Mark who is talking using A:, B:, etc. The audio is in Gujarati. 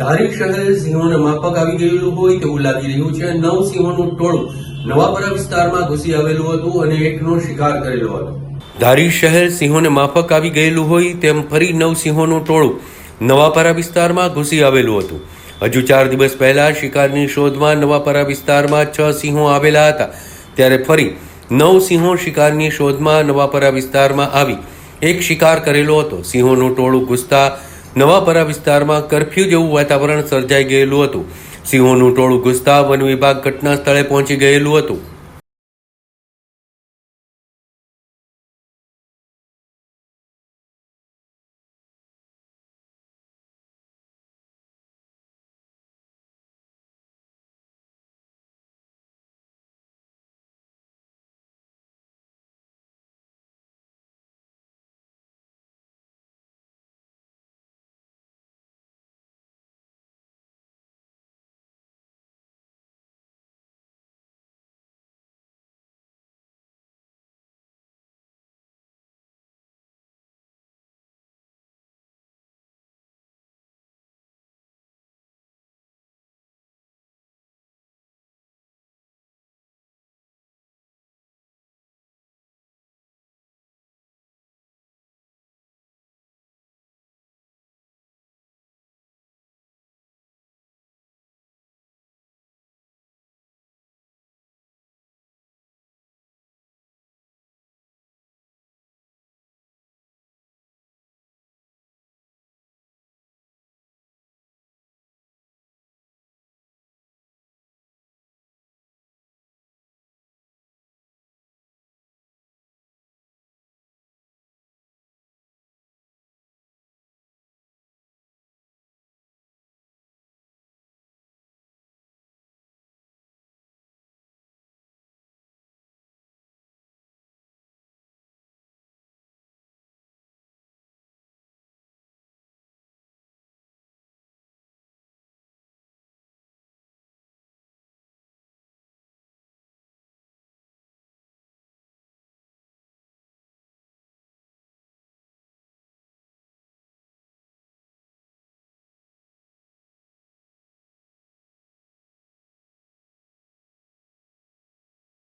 A: ધારી શહેર સિંહોને માફક આવી ગયેલું હોય તેવું લાગી રહ્યું છે. નવ સિંહોનું ટોળું નવાપરા વિસ્તારમાં ઘૂસી આવેલું હતું અને એકનો શિકાર કરેલો હતો. ધારી શહેર સિંહોને માફક આવી ગયેલું હોય તેમ ફરી નવ સિંહોનું ટોળું નવાપરા વિસ્તારમાં ઘૂસી આવેલું હતું. હજુ ચાર દિવસ પહેલા શિકારની શોધમાં નવાપરા વિસ્તારમાં છ સિંહો આવેલા હતા. ત્યારે ફરી નવ સિંહો શિકારની શોધમાં નવાપરા વિસ્તારમાં આવી. એક શિકાર કરેલો હતો. સિંહોનું ટોળું ઘૂસતા નવાપરા વિસ્તારમાં કરફ્યુ જેવું વાતાવરણ સર્જાઈ ગયેલું હતું. સિંહોનું ટોળું ઘૂસતા વન વિભાગ ઘટના સ્થળે પહોંચી ગયેલું હતું.